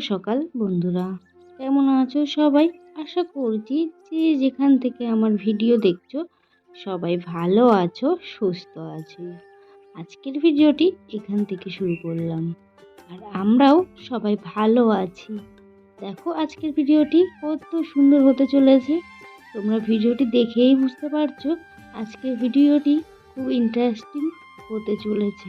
সকাল, বন্ধুরা। কেমন আছো সবাই? আশা করছি যে যেখান থেকে আমার ভিডিও দেখছ, সবাই ভালো আছো, সুস্থ আছো। আজকের ভিডিওটি এখান থেকে শুরু করলাম। আর আমরাও সবাই ভালো আছি। দেখো আজকের ভিডিওটি কত সুন্দর হতে চলেছে। তোমরা ভিডিওটি দেখেই বুঝতে পারছ, আজকের ভিডিওটি খুব ইন্টারেস্টিং হতে চলেছে।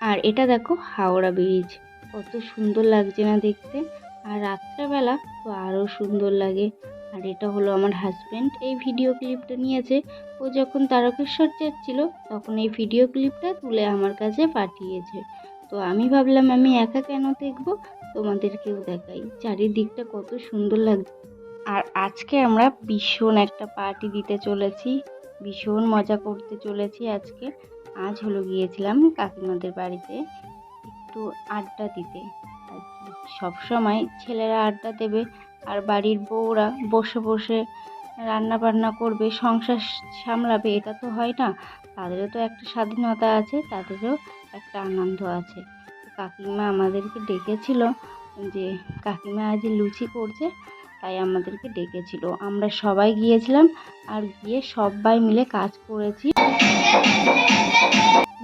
আর এটা দেখো হাওড়া ব্রিজ কত সুন্দর লাগছে না দেখতে। আর রাত্রেবেলা তো আরও সুন্দর লাগে। আর এটা হলো আমার হাজব্যান্ড এই ভিডিও ক্লিপটা নিয়েছে। ও যখন তারকেশ্বর যাচ্ছিল, তখন এই ভিডিও ক্লিপটা তুলে আমার কাছে পাঠিয়েছে। তো আমি ভাবলাম, আমি একা কেন দেখব? তোমাদেরকেও দেখাই। চারিদিকটা কত সুন্দর লাগছে আর আজকে আমরা ভীষণ একটা পার্টি দিতে চলেছি। ভীষণ মজা করতে চলেছি আজকে। আজ হলো গিয়েছিলাম কাকিমাদের বাড়িতে। একটু আড্ডা দিতে। আর কি। ছেলেরা আড্ডা দেবে আর বাড়ির বউরা বসে বসে রান্না বান্না করবে, সংসার সামলাবে, এটা তো হয় না। তাদেরও তো একটা স্বাধীনতা আছে, তাদেরও একটা আনন্দ আছে। কাকিমা আমাদেরকে ডেকেছিল যে, কাকিমা আজ লুচি করছে, তাই আমাদেরকে ডেকেছিল। আমরা সবাই গিয়েছিলাম আর গিয়ে সবাই মিলে কাজ করেছি।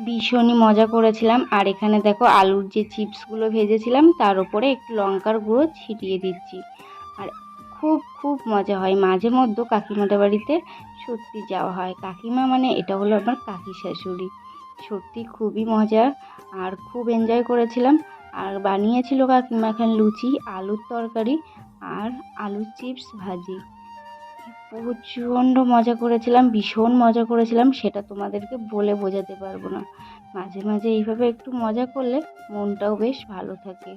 ভীষণই মজা করেছিলাম। আর এখানে দেখো আলুর যে চিপসগুলো ভেজেছিলাম, তার উপরে একটু লঙ্কার গুঁড়ো ছিটিয়ে দিচ্ছি। আর খুব খুব মজা হয়। মাঝে মধ্যে কাকিমাদের বাড়িতে সত্যি যাওয়া হয়। কাকিমা মানে এটা হলো আমার কাকি শাশুড়ি। সত্যি খুবই মজা আর খুব এনজয় করেছিলাম। আর বানিয়েছিল কাকিমা এখানে লুচি, আলুর তরকারি আর আলুর চিপস ভাজি। প্রচণ্ড মজা করেছিলাম, ভীষণ মজা করেছিলাম, সেটা তোমাদেরকে বলে বোঝাতে পারব না। মাঝে মাঝে এইভাবে একটু মজা করলে মনটাও বেশ ভালো থাকে।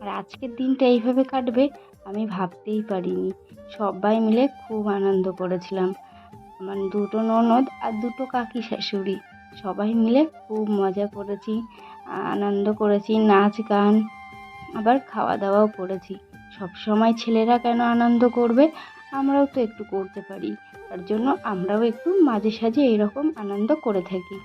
আর আজকের দিনটা এইভাবে কাটবে, আমি ভাবতেই পারিনি। সবাই মিলে খুব আনন্দ করেছিলাম। আমার দুটো ননদ আর দুটো কাকি শাশুড়ি, সবাই মিলে খুব মজা করেছি, আনন্দ করেছি, নাচ গান, আবার খাওয়া দাওয়াও করেছি। সব সময় ছেলেরা কেন আনন্দ করবে? আমরাও তো একটু করতে পারি। তার জন্য আমরাও একটু মাঝে সাঝে এরকম আনন্দ করে থাকি।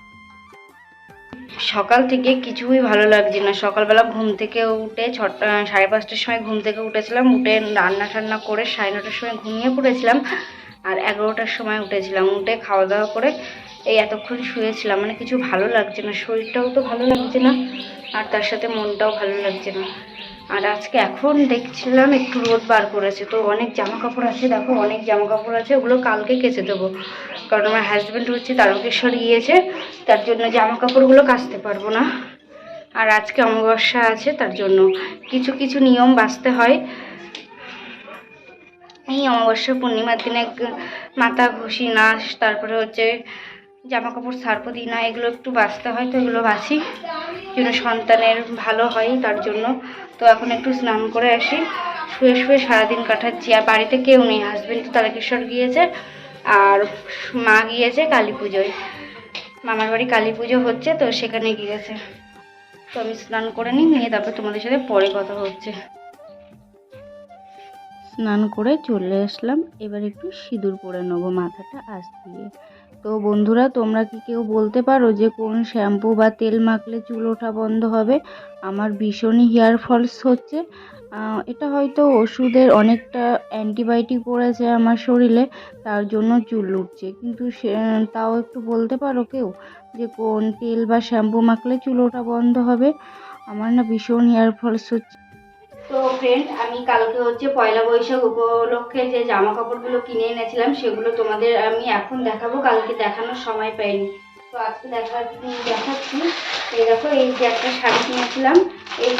সকাল থেকে কিছুই ভালো লাগছে না। সকালবেলা ঘুম থেকে উঠে ছটা, সাড়ে পাঁচটার সময় ঘুম থেকে উঠেছিলাম। উঠে রান্না টান্না করে সাড়ে নটার সময় ঘুমিয়ে পড়েছিলাম। আর এগারোটার সময় উঠেছিলাম। উঠে খাওয়া দাওয়া করে এই এতক্ষণ শুয়েছিলাম। মানে কিছু ভালো লাগছে না। শরীরটাও তো ভালো লাগছে না। আর তার সাথে মনটাও ভালো লাগছে না। আর আজকে এখন দেখছিলাম একটু রোদ বার করেছে, তো অনেক জামা কাপড় আছে, দেখো অনেক জামা কাপড় আছে, ওগুলো কালকে কেচে দেবো। কারণ আমার হাজব্যান্ড হচ্ছে তারকেশ্বর গিয়েছে, তার জন্য জামা কাপড়গুলো কাচতে পারব না। আর আজকে অমাবস্যা আছে, তার জন্য কিছু কিছু নিয়ম বাঁচতে হয়। এই অমাবস্যা পূর্ণিমার দিনে মাথা ঘষি নাচ তারপরে হচ্ছে জামা কাপড় সার্প দিই না, এগুলো একটু বাঁচতে হয়, তো এগুলো বাছি যেন সন্তানের ভালো হয় তার জন্য। তো এখন একটু স্নান করে আসি। শুয়ে শুয়ে সারাদিন কাটাচ্ছি। আর বাড়িতে কেউ নেই। হাজব্যান্ড তো তারকেশ্বর গিয়েছে। আর মা গিয়েছে কালী পুজোয়। মামার বাড়ি কালী পুজো হচ্ছে, তো সেখানে গিয়েছে। তো আমি স্নান করে নিই, নিয়ে তারপর তোমাদের সাথে পরে কথা হচ্ছে। স্নান করে চলে আসলাম। এবার একটু সিঁদুর পরে নেব মাথাটা আস দিয়ে। তো বন্ধুরা, তোমরা কি কেউ বলতে পারো যে কোন শ্যাম্পু বা তেল মাখলে চুল ওঠা বন্ধ হবে? আমার ভীষণই হেয়ার ফলস হচ্ছে। এটা হয়তো ওষুধের অনেকটা অ্যান্টিবায়োটিক পড়েছে আমার শরীরে, তার জন্য চুল উঠছে। কিন্তু তাও একটু বলতে পারো কেউ যে কোন তেল বা শ্যাম্পু মাখলে চুল ওঠা বন্ধ হবে? আমার না ভীষণ হেয়ার ফলস হচ্ছে। তো ফ্রেন্ড আমি কালকে হচ্ছে পয়লা বৈশাখ উপলক্ষে যে জামা কাপড়গুলো কিনে এনেছিলাম, সেগুলো তোমাদের আমি এখন দেখাবো। কালকে দেখানোর সময় পাইনি। তো আজকে দেখা দেখাচ্ছি। এই দেখো, এই যে একটা শাড়ি কিনেছিলাম। এই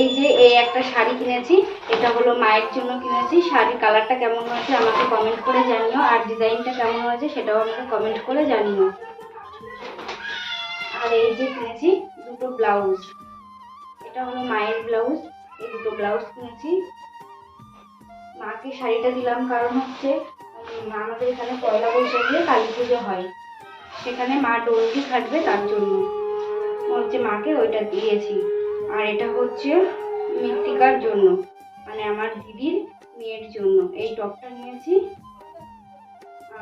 এই যে এই একটা শাড়ি কিনেছি। এটা হলো মায়ের জন্য কিনেছি। শাড়ির কালারটা কেমন হয়েছে আমাকে কমেন্ট করে জানিও। আর ডিজাইনটা কেমন হয়েছে সেটাও আমাকে কমেন্ট করে জানিও। আর এই যে কিনেছি দুটো ব্লাউজ। এটা হলো মায়ের ব্লাউজ, এই দুটো ব্লাউজ কিনেছি। মাকে শাড়িটা দিলাম কারণ হচ্ছে আমাদের এখানে পয়লা বৈশাখে কালী পুজো হয়। সেখানে মা ডলকি খাটবে তার জন্য। হচ্ছে মাকে ওইটা দিয়েছি। আর এটা হচ্ছে মৃত্তিকার জন্য মানে আমার দিদির মেয়ের জন্য। এই টপটা নিয়েছি।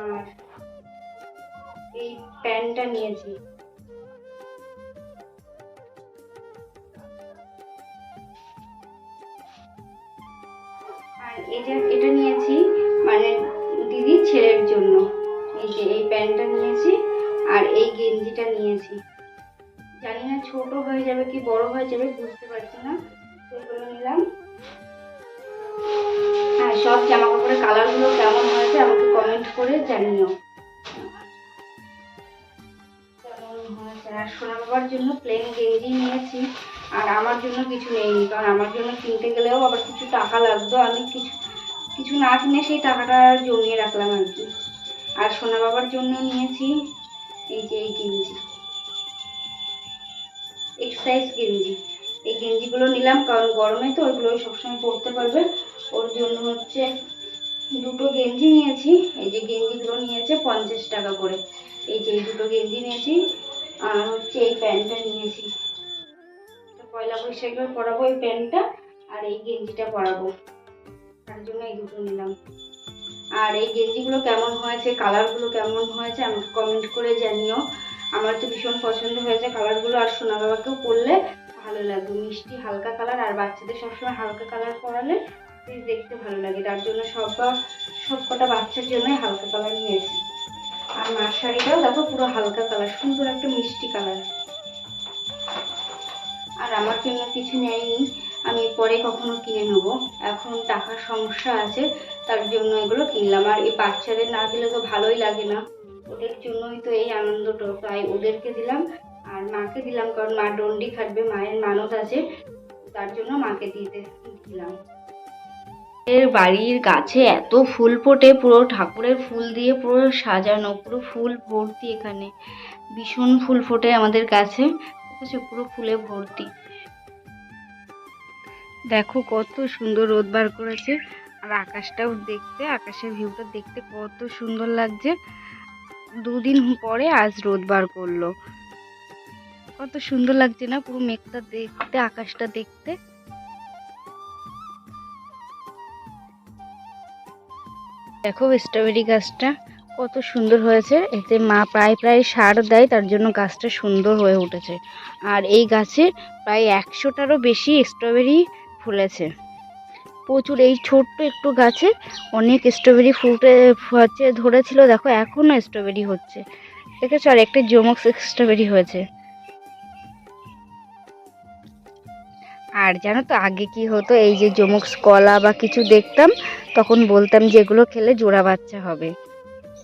আর এই প্যান্টটা নিয়েছি। এটা এটা নিয়েছি মানে দিদির ছেলের জন্য। এই যে, এই প্যান্টটা নিয়েছি আর এই গেঞ্জিটা নিয়েছি। জানি না ছোট হয়ে যাবে কি বড় হয়ে যাবে, বুঝতে পারছি না। সেগুলো নিলাম। হ্যাঁ সব জামা কাপড়ের কালারগুলো কেমন হয়েছে আমাকে কমেন্ট করে জানিও। আর সোনা বাবার জন্য প্লেন গেঞ্জি নিয়েছি। আর আমার জন্য কিছু নেইনি, কারণ আমার জন্য কিনতে গেলেও আবার কিছু টাকা লাগতো, আমি কিছু কিছু না কিনে সেই টাকাটা জমিয়ে রাখলাম আর কি। আর সোনা বাবার জন্য নিয়েছি এই যে এই গেঞ্জি। এক্সারসাইজ গেঞ্জি। এই গেঞ্জিগুলো নিলাম, কারণ গরমে তো ওইগুলো সবসময় পরতে পারবে। ওর জন্য হচ্ছে দুটো গেঞ্জি নিয়েছি। এই যে গেঞ্জিগুলো নিয়েছে পঞ্চাশ টাকা করে। এই যে এই দুটো গেঞ্জি নিয়েছি। আর হচ্ছে এই প্যান্টটা নিয়েছি। পয়লা বৈশাখে পরাবো এই প্যান্টটা, আর এই গেঞ্জিটা পরাবো। জন্য এই দুটো নিলাম। আর এই গেঞ্জিগুলো কেমন হয়েছে, কালারগুলো কেমন হয়েছে, আমাকে কমেন্ট করে জানিও। আমার তো ভীষণ পছন্দ হয়েছে কালারগুলো, আর সোনা বাবাকেও পরলে ভালো লাগবে। মিষ্টি হালকা কালার, আর বাচ্চাদের সবসময় হালকা কালার পরালে দেখতে ভালো লাগে। তার জন্য সব সব কটা বাচ্চার জন্যই হালকা কালার নিয়েছি। আর মার শাড়িটাও দেখো পুরো হালকা কালার, সুন্দর একটা মিষ্টি কালার। আর আমার জন্য কিছু নেয়নি। আমি পরে কখনো কিনে নেব। এখন টাকার সমস্যা আছে, তার জন্য এগুলো কিনলাম। আর এই বাচ্চাদের না দিলে তো ভালোই লাগে না। ওদের জন্যই তো এই আনন্দটা। তাই ওদেরকে দিলাম, আর মাকে দিলাম, কারণ মা ডন্ডি খাটবে, মায়ের মানত আছে। তার জন্য মাকে দিতে দিলাম। এর বাড়ির গাছে এত ফুল ফোটে, পুরো ঠাকুরের ফুল দিয়ে পুরো সাজানো, পুরো ফুল ভর্তি এখানে। ভীষণ ফুল ফোটে আমাদের গাছে। পুরো ফুলে ভর্তি। দেখো কত সুন্দর রোদ বার করেছে আর আকাশটাও দেখতে, আকাশের ভিউটা দেখতে কত সুন্দর লাগছে। দুদিন পরে আজ রোদ বার করল। কত সুন্দর লাগছে না পুরো মেঘটা দেখতে, আকাশটা দেখতে। দেখো স্ট্রবেরি গাছটা কত সুন্দর হয়েছে, এতে মা প্রায় প্রায় সার দেয়, তার জন্য গাছটা সুন্দর হয়ে উঠেছে। আর এই গাছে প্রায় একশোটারও বেশি স্ট্রবেরি ফুলেছে। প্রচুর, এই ছোট্ট একটু গাছে অনেক স্ট্রবেরি ফুটে হচ্ছে ধরেছিল, দেখো এখনও স্ট্রবেরি হচ্ছে। দেখেছ? আর একটা জমক স্ট্রবেরি হয়েছে। আর জানো তো, আগে কি হতো, এই যে জমক কলা বা কিছু দেখতাম, তখন বলতাম যে এগুলো খেলে জোড়া বাচ্চা হবে।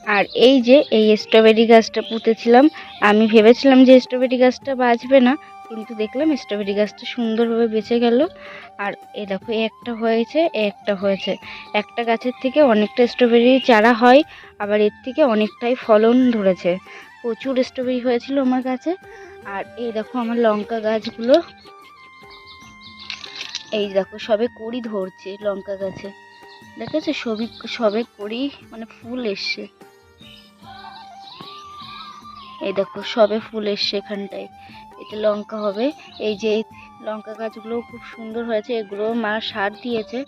আর এই যে, এই স্ট্রবেরি গাছটা পুঁতেছিলাম, আমি ভেবেছিলাম যে স্ট্রবেরি গাছটা বাঁচবে না কিন্তু দেখলাম স্ট্রবেরি গাছটা সুন্দরভাবে বেঁচে গেল। আর এ দেখো একটা হয়েছে একটা হয়েছে। একটা গাছের থেকে অনেকটা স্ট্রবেরি চারা হয়, আবার এর থেকে অনেকটাই ফলন ধরেছে। প্রচুর স্ট্রবেরি হয়েছিল আমার গাছে আর এই দেখো আমার লঙ্কা গাছগুলো। এই দেখো, সবে কড়ি ধরছে লঙ্কা গাছে। দেখেছ? সবই, সবে কড়ি মানে ফুল এসছে। এই দেখো, সবে ফুল এসছে এখানটায়। এটা লঙ্কা হবে। এই যে লঙ্কা গাছগুলো খুব সুন্দর হয়েছে, এগুলো মা সার দিয়েছে।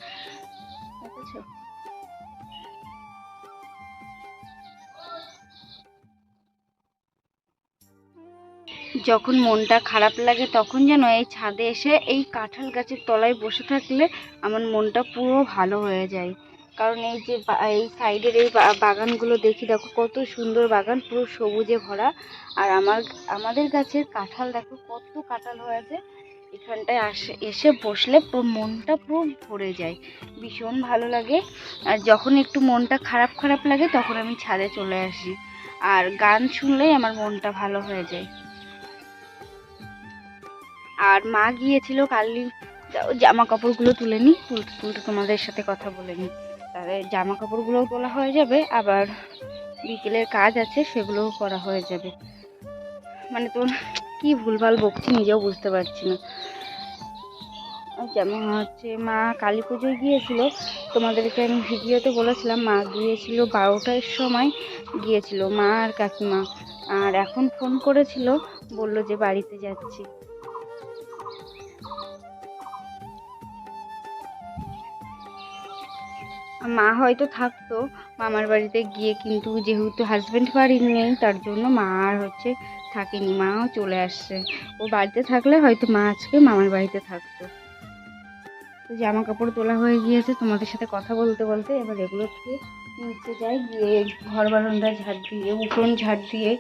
যখন মনটা খারাপ লাগে তখন যেন এই ছাদে এসে এই কাঁঠাল গাছের তলায় বসে থাকলে আমার মনটা পুরো ভালো হয়ে যায়। কারণ এই যে এই সাইডের এই বাগানগুলো দেখি, দেখো কত সুন্দর বাগান, পুরো সবুজে ভরা। আর আমার, আমাদের গাছের কাঁঠাল দেখো কত কাঁঠাল হয়েছে এখানটায় আসে, এসে বসলে পুরো মনটা পুরো ভরে যায়। ভীষণ ভালো লাগে। আর যখন একটু মনটা খারাপ খারাপ লাগে, তখন আমি ছাদে চলে আসি। আর গান শুনলেই আমার মনটা ভালো হয়ে যায়। আর মা গিয়েছিল কালি জামা কাপড়গুলো তুলে নিই তুলতে তুলতে তোমাদের সাথে কথা বলে নিই তাহলে জামা কাপড়গুলোও তোলা হয়ে যাবে, আবার বিকেলের কাজ আছে সেগুলোও করা হয়ে যাবে। মানে তোর কি ভুলভাল বকছি নিজেও বুঝতে পারছি না। যেমন হচ্ছে মা কালী পুজোয় গিয়েছিল, তোমাদেরকে আমি ভিডিওতে বলেছিলাম, মা গিয়েছিল বারোটার সময়, গিয়েছিল মা আর কাকিমা। আর এখন ফোন করেছিল, বলল যে বাড়িতে যাচ্ছি। মা হয়তো থাকতো, মামার বাড়িতে গিয়ে কিন্তু যেহেতু হাজব্যান্ড বাড়ি নেই, তার জন্য মা আর হচ্ছে থাকেনি, মাও চলে আসছে। ও বাড়িতে থাকলে হয়তো মা আজকে মামার বাড়িতে থাকতো। তো জামা কাপড় তোলা হয়ে গিয়েছে, তোমাদের সাথে কথা বলতে বলতে এবার এগুলো থেকে নিচে যাই, গিয়ে ঘর বারান্দা ঝাড় দিয়ে, উঠোন ঝাড় দিয়ে,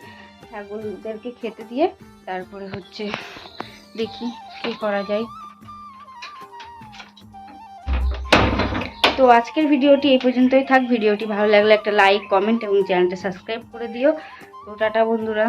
ছাগলদেরকে খেতে দিয়ে, তারপরে হচ্ছে দেখি কি করা যায়। তো আজকের ভিডিওটি এই পর্যন্তই থাক। ভিডিওটি ভালো লাগলে একটা লাইক কমেন্ট এবং চ্যানেলটা সাবস্ক্রাইব করে দিও। তো টাটা বন্ধুরা।